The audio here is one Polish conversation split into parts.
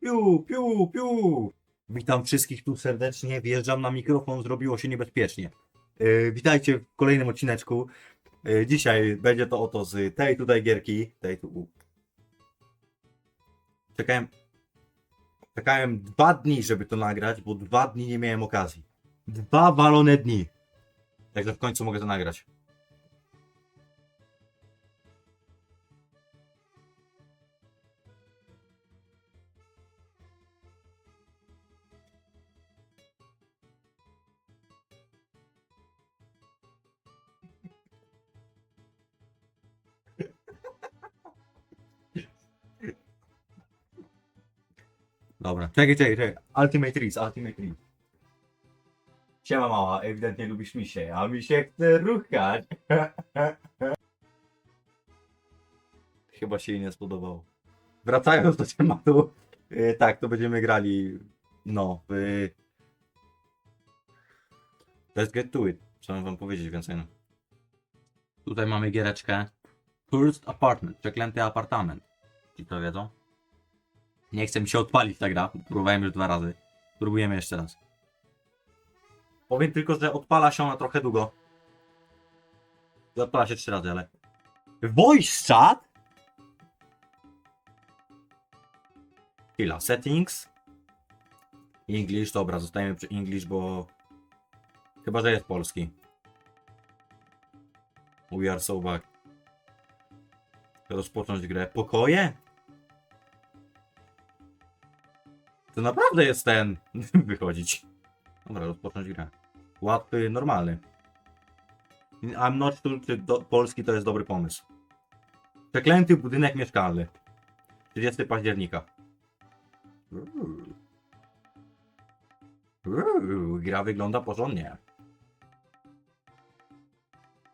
Piu, piu, piu. Witam wszystkich tu serdecznie. Wjeżdżam na mikrofon, zrobiło się niebezpiecznie. Yy, witajcie w kolejnym odcineczku. Yy, dzisiaj będzie to oto z tej tutaj gierki. Tej tu. u. Czekałem. Czekałem dwa dni, żeby to nagrać, bo dwa dni nie miałem okazji. Dwa walone dni. Także w końcu mogę to nagrać. Dobra, czekaj, czekaj, czekaj. Ultimate Reese, Ultimate Reese. Siema mała, ewidentnie lubisz misie, a mi się chce ruchać. Chyba się jej nie spodobało. Wracając do tematu, yy, tak, to będziemy grali, no, w... Let's get to it. Co mam wam powiedzieć więcej? No. Tutaj mamy giereczkę First Apartment, przeklęty apartament. Ci to wiedzą? Nie chce mi się odpalić ta gra. Próbowałem już dwa razy. Próbujemy jeszcze raz. Powiem tylko, że odpala się ona trochę długo. Odpala się trzy razy, ale... Voice chat? Chwila, settings. English, dobra, zostajemy przy English, bo... Chyba, że jest polski. We are so back. Rozpocząć grę. Pokoje? To naprawdę jest ten. Wychodzić. Dobra, rozpocząć grę. Łatwy, normalny. I'm not sure, czy do, polski to jest dobry pomysł. Przeklęty budynek mieszkalny. 30 października. Uuu. Uuu, gra wygląda porządnie.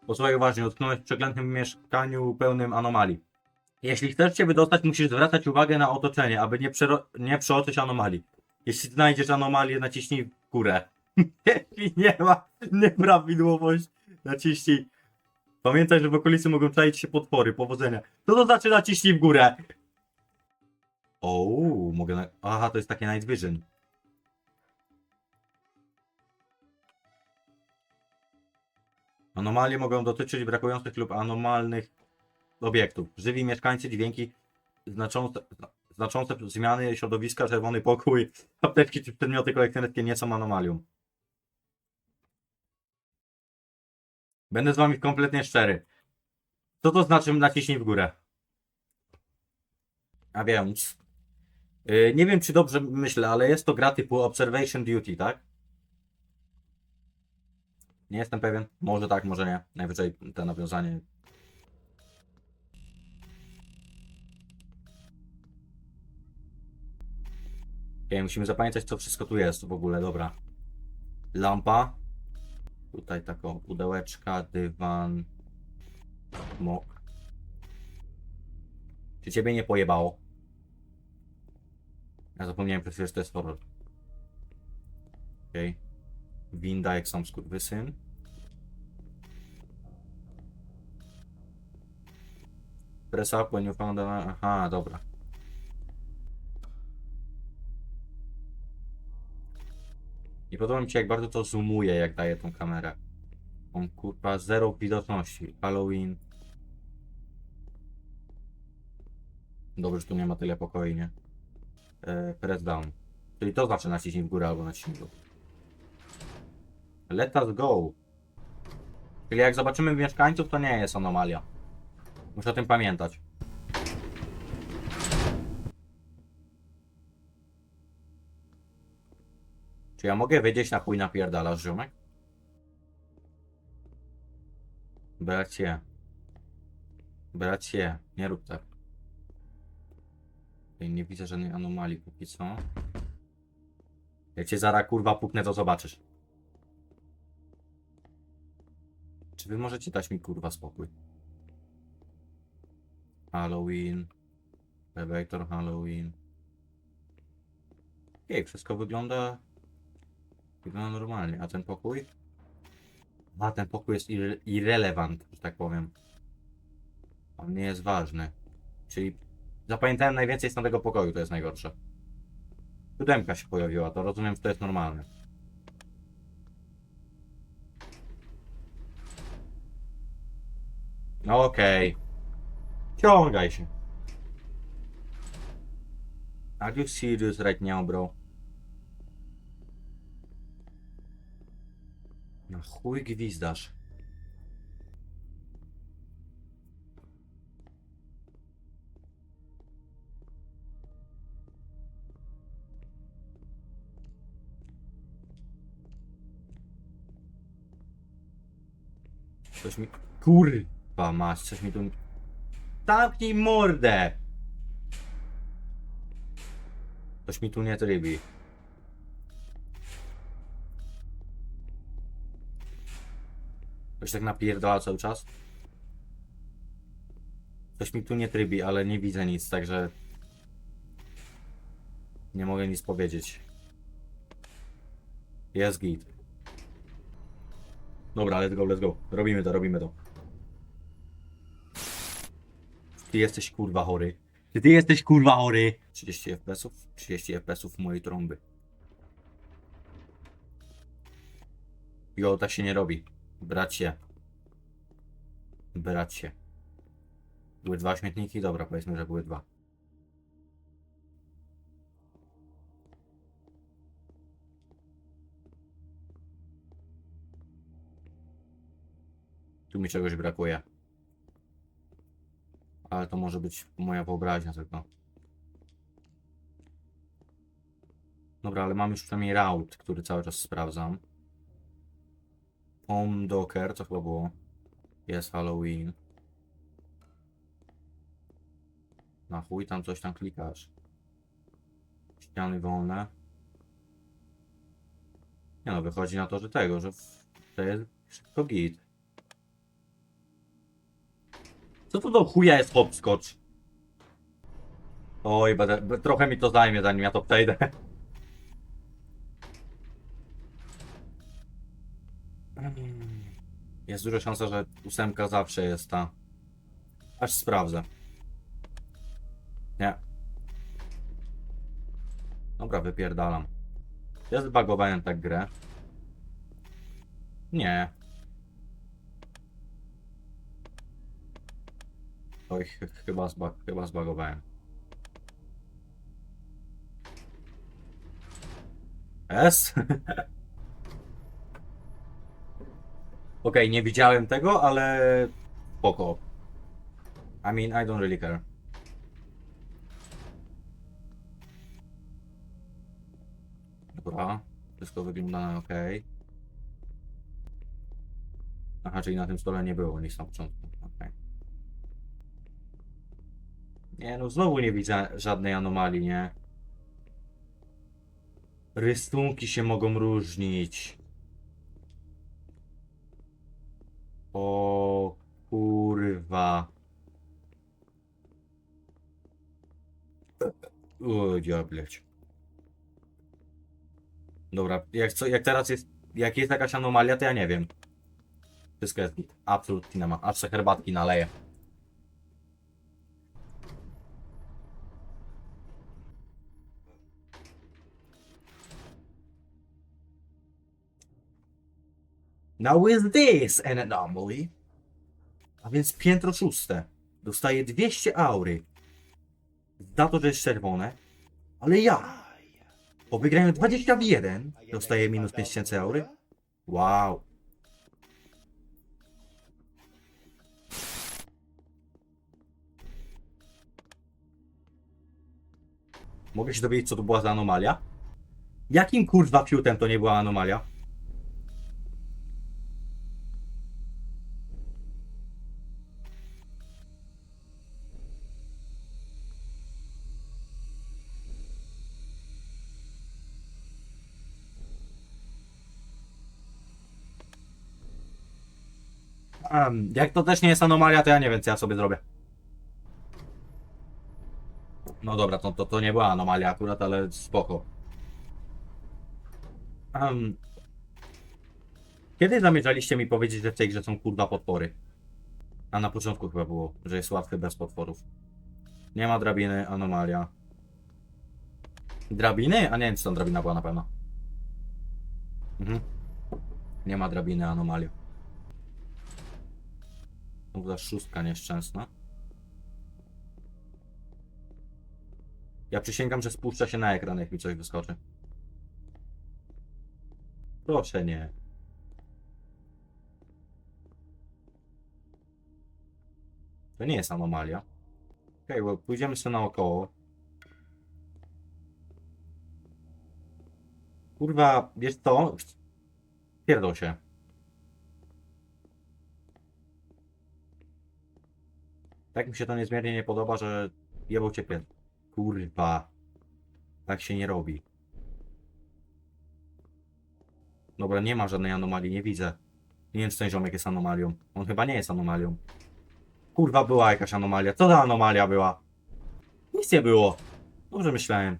Posłuchaj uważnie, utknąłeś w przeklętym mieszkaniu pełnym anomalii. Jeśli chcesz się wydostać, musisz zwracać uwagę na otoczenie, aby nie, przero- nie przeoczyć anomalii. Jeśli znajdziesz anomalię, naciśnij w górę. Jeśli nie ma nieprawidłowość, naciśnij. Pamiętaj, że w okolicy mogą czaić się potwory. Powodzenia. Co to znaczy naciśnij w górę? O, mogę na... Aha, to jest takie night vision. Anomalie mogą dotyczyć brakujących lub anomalnych obiektów. Żywi mieszkańcy, dźwięki, znaczące, znaczące zmiany środowiska, czerwony pokój, apteczki czy przedmioty kolekcjonerskie nie są anomalią. Będę z wami kompletnie szczery. Co to znaczy naciśnij w górę? A więc... Yy, nie wiem, czy dobrze myślę, ale jest to gra typu Observation Duty, tak? Nie jestem pewien. Może tak, może nie. Najwyżej to nawiązanie Okej, musimy zapamiętać, co wszystko tu jest w ogóle, dobra. Lampa. Tutaj taką pudełeczka, dywan. Mok. Czy ciebie nie pojebało? Ja zapomniałem przed chwilą, że to jest horror. Okej. Winda jak sam skurwysyn. Press up when. Aha, dobra. I podoba mi się, jak bardzo to zoomuje, jak daje tą kamerę. On kurwa zero widoczności. Halloween. Dobrze, że tu nie ma tyle pokoi, nie? E, press down. Czyli to znaczy naciśnij w górę albo naciśnij w dół. Let us go. Czyli jak zobaczymy mieszkańców, to nie jest anomalia. Muszę o tym pamiętać. Ja mogę wiedzieć na chuj napierdalasz, ziomek? Bracie. Bracie, nie rób tak. Nie widzę żadnej anomalii póki co. Jak cię zara kurwa puknę, to zobaczysz. Czy wy możecie dać mi kurwa spokój? Halloween. Elevator Halloween. Jej, wszystko wygląda Wygląda normalnie, a ten pokój? A ten pokój jest irre irrelevant, że tak powiem. On nie jest ważny. Czyli zapamiętałem najwięcej z tamtego pokoju, to jest najgorsze. Siódemka się pojawiła, to rozumiem, że to jest normalne. No okej. Ciągaj się. Are you serious right now, bro? Na chuj gwizdasz. Coś mi... Kurwa masz, coś mi tu... Zamknij mordę! Coś mi tu nie trybi. Coś tak napierdala cały czas? Coś mi tu nie trybi, ale nie widzę nic, także... Nie mogę nic powiedzieć. Jest git. Dobra, let's go, let's go. Robimy to, robimy to. Ty jesteś kurwa chory. Czy ty jesteś kurwa chory? 30 FPS-ów? 30 FPS-ów mojej trąby. Jo, tak się nie robi. Bracie. Bracie. Były dwa śmietniki? Dobra, powiedzmy, że były dwa. Tu mi czegoś brakuje. Ale to może być moja wyobraźnia tylko. Dobra, ale mam już przynajmniej route, który cały czas sprawdzam. Home Docker, co chyba było? Jest Halloween. Na chuj tam coś tam klikasz. Ściany wolne. Nie no, wychodzi na to, że tego, że to jest wszystko git. Co to do chuja jest hopscotch? Oj, trochę mi to zajmie, zanim ja to przejdę. Jest duża szansa, że ósemka zawsze jest ta. Aż sprawdzę. Nie. Dobra, wypierdalam. Ja zbagowałem tak grę. Nie. Oj, ch chyba, zba chyba zbagowałem. S? Okej, nie widziałem tego, ale spoko. I mean, I don't really care. Dobra, wszystko wygląda na ok. Aha, czyli na tym stole nie było nic na początku. Okej. Nie no, znowu nie widzę żadnej anomalii, nie? Rysunki się mogą różnić. O kurwa. O diableć. Dobra, jak, co, jak teraz jest, jak jest jakaś anomalia, to ja nie wiem. Wszystko jest git. Absolutnie nie ma. Aż se herbatki naleję. Now is this an anomaly? A więc piętro szóste. Dostaje 200 aury. Za to, że jest czerwone. Ale ja. Po wygraniu 20 w 1 dostaje minus 5000 aury. Wow. Mogę się dowiedzieć, co to była za anomalia? Jakim kurwa fiutem to nie była anomalia? Em, jak to też nie jest anomalia, to ja nie wiem, co ja sobie zrobię. No dobra, to, to, to nie była anomalia akurat, ale spoko. Em, kiedy zamierzaliście mi powiedzieć, że w tej grze są kurwa potwory? A na początku chyba było, że jest łatwy bez potworów. Nie ma drabiny, anomalia. Drabiny? A nie wiem, czy tam drabina była na pewno. Mhm. Nie ma drabiny, anomalia. To była szóstka nieszczęsna. Ja przysięgam, że spuszcza się na ekran, jak mi coś wyskoczy. Proszę nie. To nie jest anomalia. Okej, bo pójdziemy sobie naokoło. Kurwa, wiesz co? Pierdol się. Tak mi się to niezmiernie nie podoba, że jebał cię pierd... Kurwa. Tak się nie robi. Dobra, nie ma żadnej anomalii, nie widzę. Nie wiem, czy ten ziomek jest anomalią. On chyba nie jest anomalią. Kurwa, była jakaś anomalia. Co za anomalia była? Nic nie było. Dobrze myślałem.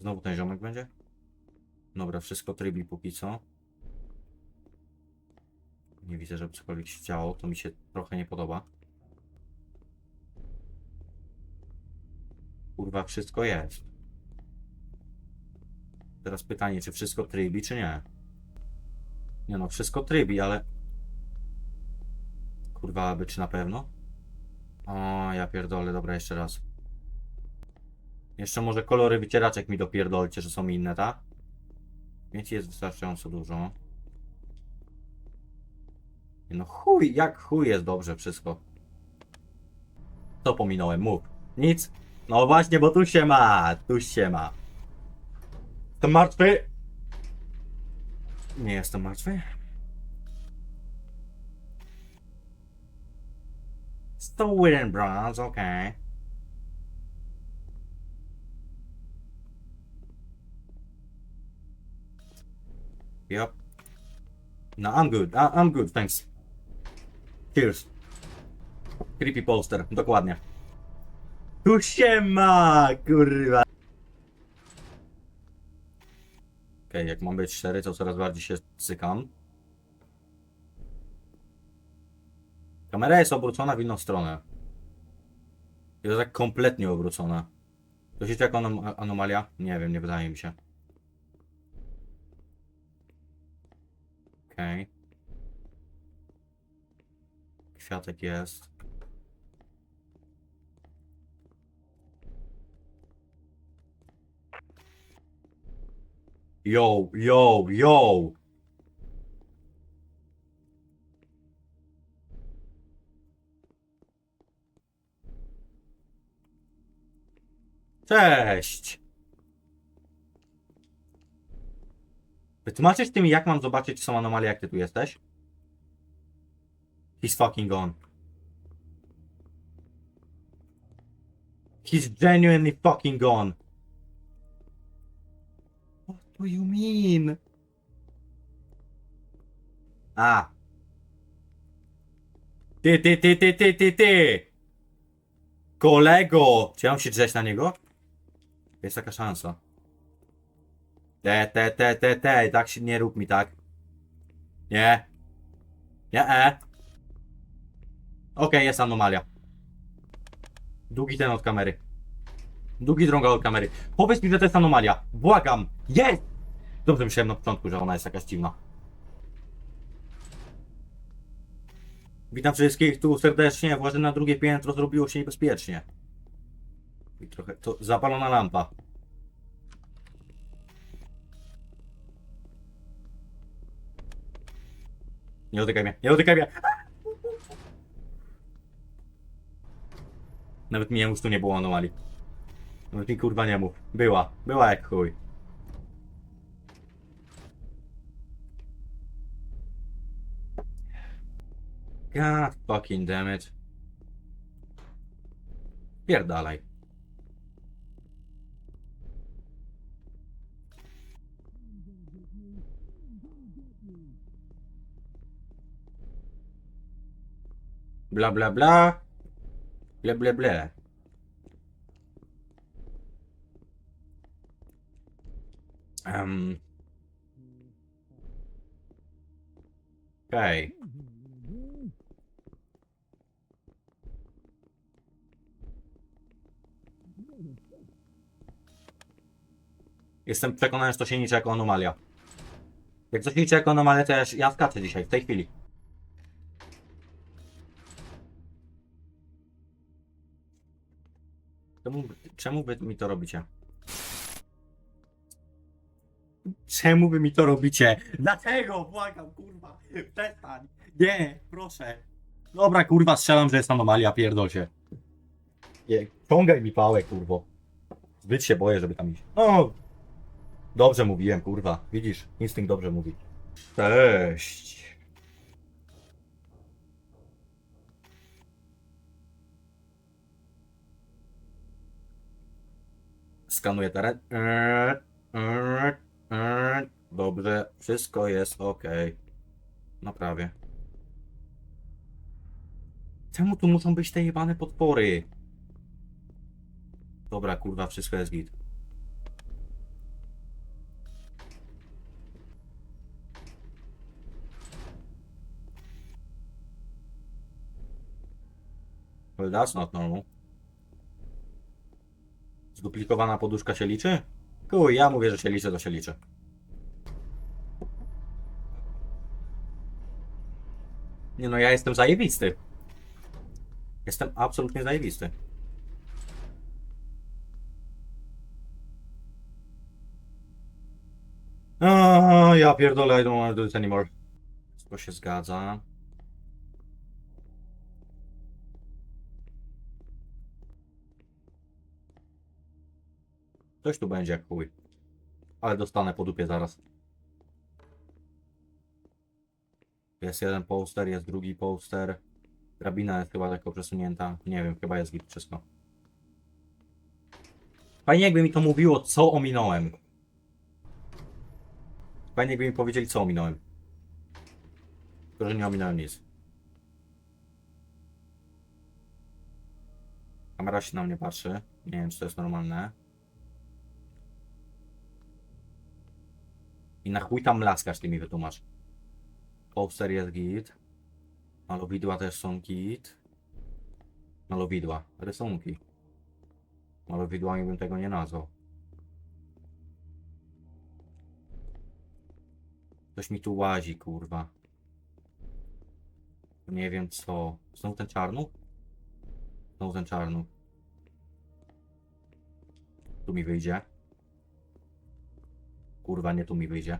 Znowu ten ziomek będzie? Dobra, wszystko trybi póki co. Nie widzę, żeby cokolwiek się działo. To mi się trochę nie podoba. Kurwa, wszystko jest. Teraz pytanie, czy wszystko trybi, czy nie? Nie no, wszystko trybi, ale... Kurwa, aby czy na pewno? O, ja pierdolę, dobra, jeszcze raz. Jeszcze może kolory wycieraczek mi dopierdolcie, że są inne, tak? Więc jest wystarczająco dużo. No chuj, jak chuj jest dobrze wszystko. Co pominąłem? Mów. Nic? No właśnie, bo tu się ma, tu się ma. Jestem martwy? Nie jestem martwy. Still in bronze, okay. Yep. No, I'm good. I I'm good, thanks. Cheers. Creepy poster, dokładnie. Tu się ma, kurwa. Okej, jak mam być szczery, to coraz bardziej się cykam. Kamera jest obrócona w inną stronę. Jest tak kompletnie obrócona. To się jako anom anomalia? Nie wiem, nie wydaje mi się. Okej. Kwiatek jest. Yo, yo, yo! Cześć! Wytłumaczysz mi, jak mam zobaczyć, czy są anomalie, jak ty tu jesteś? He's fucking gone. He's genuinely fucking gone. What do you mean? A. Ty, ty, ty, ty, ty, ty, ty! Kolego! Czy ja mam się drzeć na niego? Jest taka szansa. Te, te, te, te, te, tak się nie rób mi tak. Nie. Nie, e. Okej, jest anomalia. Długi ten od kamery. Długi drąga od kamery. Powiedz mi, że to jest anomalia. Błagam. Jest! Dobrze myślałem na początku, że ona jest jakaś dziwna. Witam wszystkich tu serdecznie. Władzę na drugie piętro zrobiło się niebezpiecznie. I trochę to zapalona lampa. Nie dotykaj mnie, nie dotykaj mnie! Nawet mi już tu nie było anomalii. Nawet mi kurwa nie mów. Była, była jak chuj. God fucking damn it. Pierdalaj. Bla bla bla. Ble, ble, ble. Um. Okay. Jestem przekonany, że to się liczy jako anomalia. Jak coś liczy jako anomalia, to ja skaczę dzisiaj, w tej chwili. Czemu, czemu wy mi to robicie? Czemu wy mi to robicie? Dlaczego? Błagam, kurwa. Przestań. Nie, proszę. Dobra, kurwa, strzelam, że jest anomalia, pierdol się. Nie, ciągaj mi pałę, kurwo. Zbyt się boję, żeby tam iść. No, dobrze mówiłem, kurwa. Widzisz, instynkt dobrze mówi. Cześć. Skanuję teren. Eee, eee, eee. Dobrze, wszystko jest ok. Naprawię. Czemu tu muszą być te jebane podpory? Dobra, kurwa, wszystko jest git. Well, that's not normal. Zduplikowana poduszka się liczy? Kuj, ja mówię, że się liczy, to się liczy. Nie no, ja jestem zajebisty. Jestem absolutnie zajebisty. O, ja pierdolę, I don't want to do it anymore. To się zgadza. Coś tu będzie jak chuj. Ale dostanę po dupie zaraz. Jest jeden poster, jest drugi poster. Drabina jest chyba tylko przesunięta. Nie wiem, chyba jest git wszystko. Fajnie jakby mi to mówiło, co ominąłem. Fajnie jakby mi powiedzieli, co ominąłem. Tylko, że nie ominąłem nic. Kamera się na mnie patrzy. Nie wiem, czy to jest normalne. I na chuj tam laskasz, ty mi wytłumacz. Poster jest git. Malowidła też są git. Malowidła. Rysunki. Malowidłami bym tego nie nazwał. Coś mi tu łazi, kurwa. Nie wiem co. Znowu ten czarnuk? Znowu ten czarnuk. Tu mi wyjdzie. Kurwa, nie tu mi wyjdzie.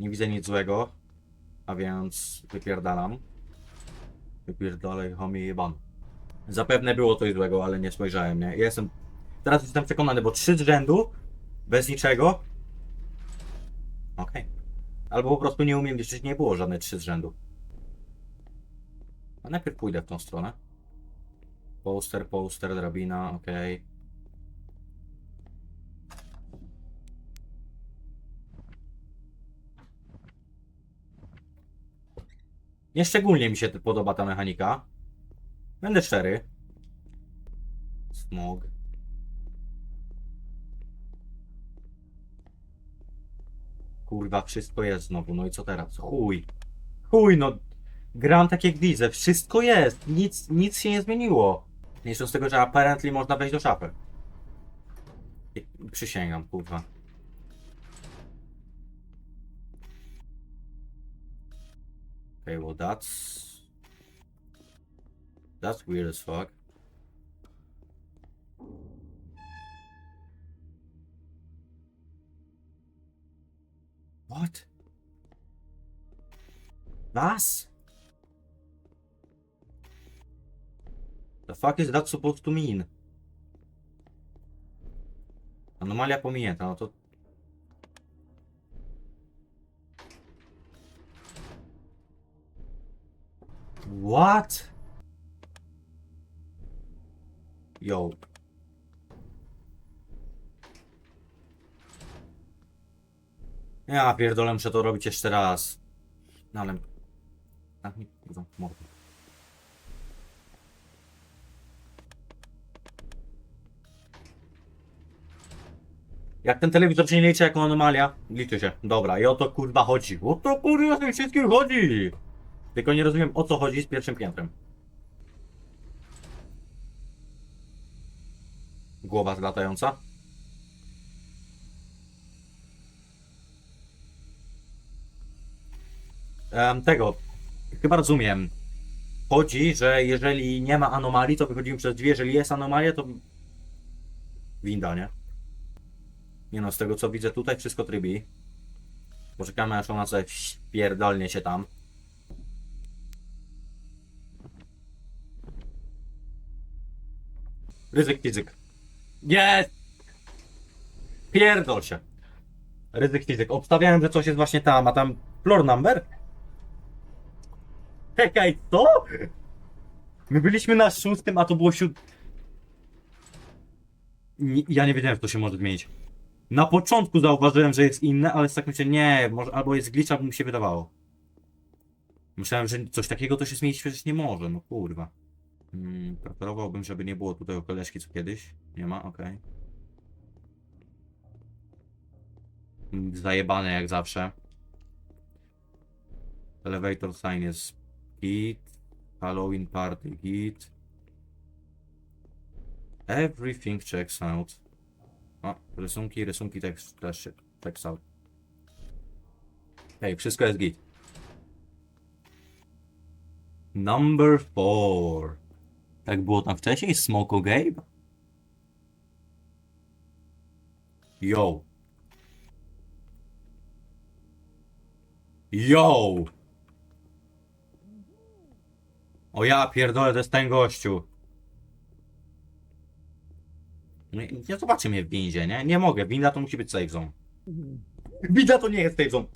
Nie widzę nic złego. A więc wypierdalam. Wypierdalaj, homie jeban. Zapewne było coś złego, ale nie spojrzałem, nie? Jestem... Teraz jestem przekonany, bo trzy z rzędu, bez niczego. Okej. Albo po prostu nie umiem liczyć, nie było żadne trzy z rzędu. A najpierw pójdę w tą stronę. Poster, poster, drabina, okej. Nieszczególnie mi się podoba ta mechanika. Będę szczery. Smog. Kurwa, wszystko jest znowu. No i co teraz? Chuj. Chuj, no. Gram tak jak widzę. Wszystko jest. Nic, nic się nie zmieniło. Jeszcze z tego, że apparently można wejść do szafy. Przysięgam, kurwa. Okay, well that's that's weird as fuck. What? Was? The fuck is that supposed to mean? Anomalia pominięta, no to What? Yo. Ja pierdolę, muszę to robić jeszcze raz. No ale... Tak mi kurwa, mordę. Jak ten telewizor się nie liczy jako anomalia? Liczy się. Dobra, i o to kurwa chodzi. O to kurwa z tym wszystkim chodzi. Tylko nie rozumiem o co chodzi z pierwszym piętrem. Głowa zlatająca. Em, tego. Chyba rozumiem. Chodzi, że jeżeli nie ma anomalii, to wychodzimy przez drzwi. Jeżeli jest anomalia, to winda, nie? Nie no, z tego co widzę tutaj wszystko trybi. Poczekamy aż ona sobie pierdolnie się tam. Ryzyk fizyk. Jest! Pierdol się. Ryzyk fizyk. Obstawiałem, że coś jest właśnie tam, a tam floor number? Czekaj, co? My byliśmy na szóstym, a to było siód... Nie, ja nie wiedziałem, że to się może zmienić. Na początku zauważyłem, że jest inne, ale tak myślę, nie, może albo jest glitch, albo mi się wydawało. Myślałem, że coś takiego to się zmienić przecież nie może, no kurwa. Hmm, preferowałbym, żeby nie było tutaj koleżki co kiedyś. Nie ma, okej. Mm, Zajebane jak zawsze. Elevator sign jest git. Halloween party git. Everything checks out. O, rysunki, rysunki też, też się checks out. Hej, wszystko jest git. Number four. Tak było tam wcześniej? Smoko Gabe? Yo. Yo! O ja pierdolę, to jest ten gościu. Nie, nie zobaczy mnie w windzie, nie? Nie mogę, winda to musi być safe zone. Winda to nie jest safe zone.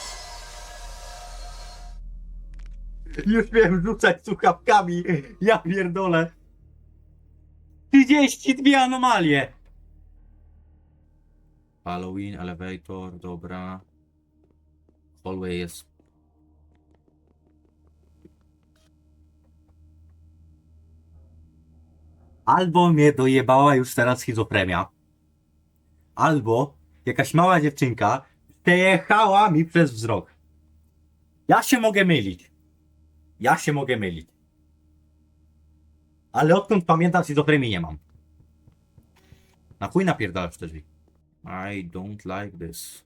Już miałem rzucać słuchawkami. Ja pierdolę. 32 anomalie. Halloween, elevator, dobra. Hallway jest. Albo mnie dojebała już teraz schizofrenia. Albo jakaś mała dziewczynka przejechała mi przez wzrok. Ja się mogę mylić. Ja się mogę mylić. Ale odkąd pamiętam, schizofrenii nie mam. Na chuj napierdalasz te drzwi. I don't like this.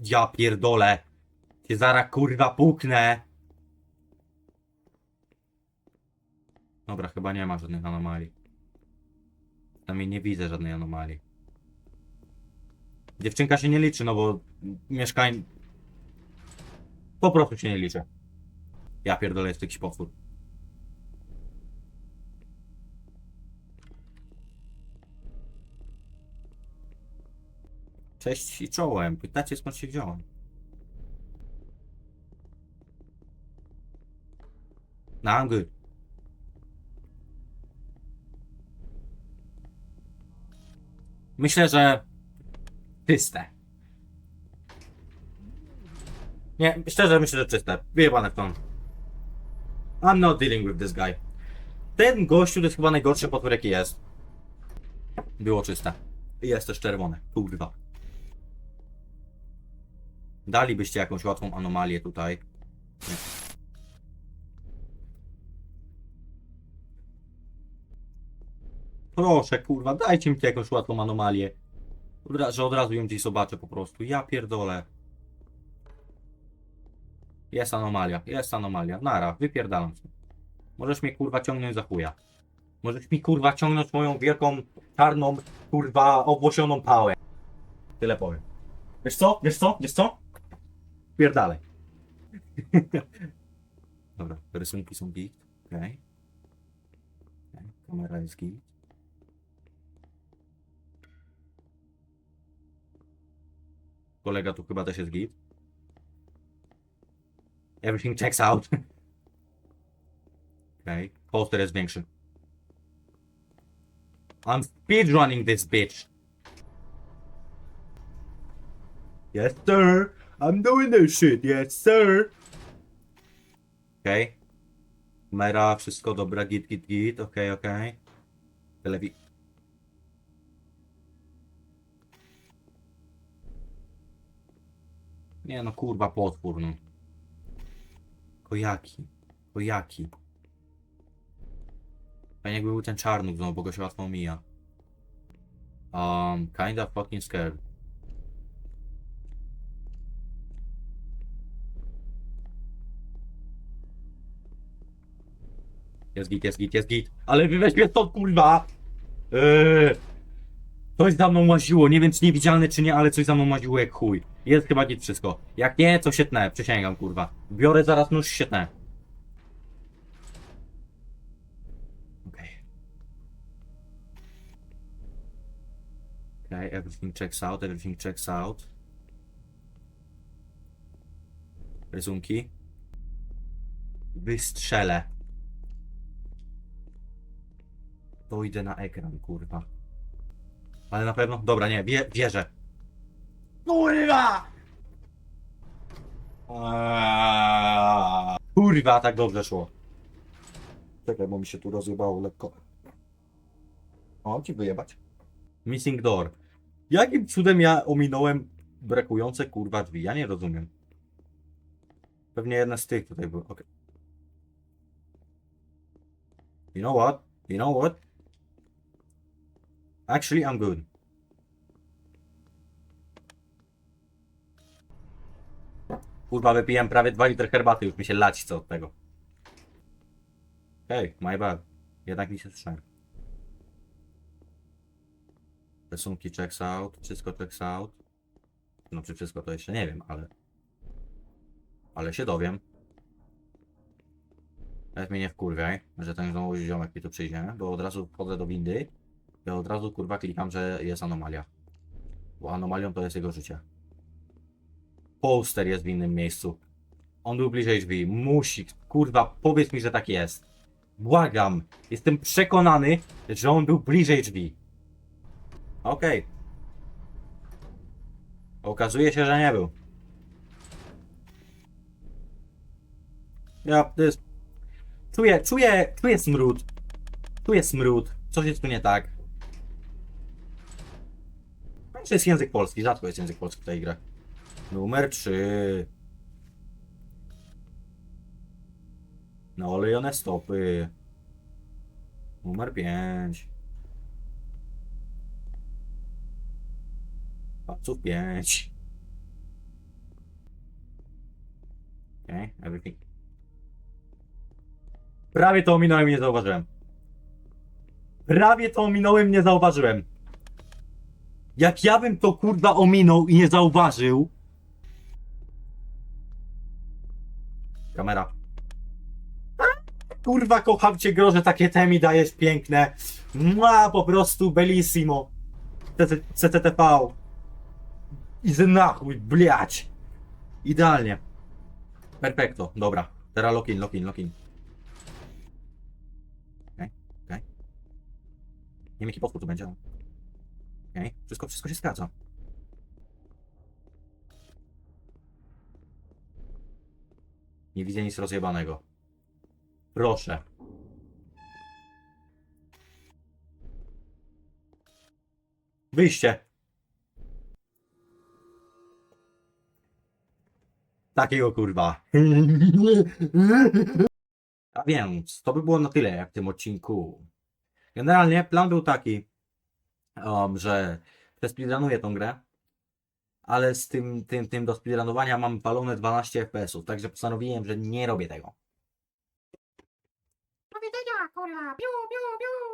Ja pierdolę. Cię zara kurwa puknę. Dobra, chyba nie ma żadnych anomalii. Przynajmniej nie widzę żadnej anomalii. Dziewczynka się nie liczy, no bo mieszkań... Po prostu się nie liczy. Ja pierdolę, jest jakiś potwór. Cześć i czołem. Pytacie skąd się wziąłem. No, I'm good. Myślę, że czyste. Nie, szczerze myślę, że czyste. Wyjebane w tą. I'm not dealing with this guy. Ten gościu to jest chyba najgorszy potwór jaki jest. Było czyste. Jest też czerwone. Kurwa. Dalibyście jakąś łatwą anomalię tutaj. Nie. Proszę, kurwa, dajcie mi jakąś łatwą anomalię. Że od razu ją gdzieś zobaczę po prostu. Ja pierdolę. Jest anomalia, jest anomalia. Nara, wypierdalam się. Możesz mnie kurwa ciągnąć za chuja. Możesz mi kurwa ciągnąć moją wielką, czarną, kurwa, obłosioną pałę. Tyle powiem. Wiesz co? Wiesz co? Wiesz co? Pierdalej. Dobra, rysunki są git. Okej. Okay. Kamera jest git. Kolega tu chyba też jest git. Everything checks out. Okay. Poster jest większy. I'm speedrunning this bitch. Yes, sir. I'm doing this shit. Yes, sir. Okej. Okay. Kamera, wszystko dobra, git, git, git. Okej, okay, okej. Okay. Telewi... Nie no, kurwa, potwór, no. Kojaki. Kojaki. Fajnie jakby był ten czarnuk znowu, bo go się łatwo omija. Um, kinda fucking scared. Jest git, jest git, jest git. Ale wy weź mnie stąd, kurwa! Eee. Coś za mną łaziło, nie wiem czy niewidzialne czy nie, ale coś za mną łaziło jak chuj. Jest chyba git wszystko. Jak nie, to się tnę, przysięgam, kurwa. Biorę zaraz nóż, się tnę. Okej. Okay, everything checks out, everything checks out. Rysunki. Wystrzelę. To idę na ekran, kurwa. Ale na pewno? Dobra, nie, wie, wierzę. Kurwa! Aaaa. Kurwa, tak dobrze szło. Czekaj, bo mi się tu rozjebało lekko. O, ci wyjebać. Missing door. Jakim cudem ja ominąłem brakujące kurwa drzwi? Ja nie rozumiem. Pewnie jedna z tych tutaj była. Okay. You know what? You know what? Actually, I'm good. Kurwa, wypiłem prawie 2 litry herbaty, już mi się lać co od tego. Hej, my bad. Jednak mi się słyszałem. Rysunki checks out, wszystko checks out. No czy wszystko to jeszcze nie wiem, ale... Ale się dowiem. Teraz mnie nie wkurwiaj, że ten znowu ziomek mi tu przyjdzie, bo od razu wchodzę do windy i od razu kurwa klikam, że jest anomalia. Bo anomalią to jest jego życie. Poster jest w innym miejscu. On był bliżej drzwi. Musi, kurwa, powiedz mi, że tak jest. Błagam. Jestem przekonany, że on był bliżej drzwi. Okej. Okazuje się, że nie był. Ja, to jest... Czuję, czuję, czuję smród. Czuję smród. Coś jest tu nie tak. To jest język polski, rzadko jest język polski w tej grze. Numer 3. Naolejone stopy. Numer 5. Palców 5. Okay, everything. Prawie to ominąłem i nie zauważyłem. Prawie to ominąłem, nie zauważyłem. Jak ja bym to kurwa ominął i nie zauważył. Kamera. Kurwa, kocham cię, groże, takie te mi dajesz piękne. Mua, po prostu bellissimo. CC CCTV. I z nachuj, bliać. Idealnie. Perfekto, dobra. Teraz lock-in, lock-in, lock-in. Okej, okej. Nie wiem jaki podchód tu będzie. Okej, wszystko, wszystko się zgadza. Nie widzę nic rozjebanego. Proszę. Wyjście. Takiego kurwa. A więc, to by było na tyle jak w tym odcinku. Generalnie plan był taki, um, że przespeedrunuję tą grę, ale z tym, tym, tym do speedrunowania mam walone 12 FPS-ów, także postanowiłem, że nie robię tego. Powiedzenia, kurwa, piu, piu, piu.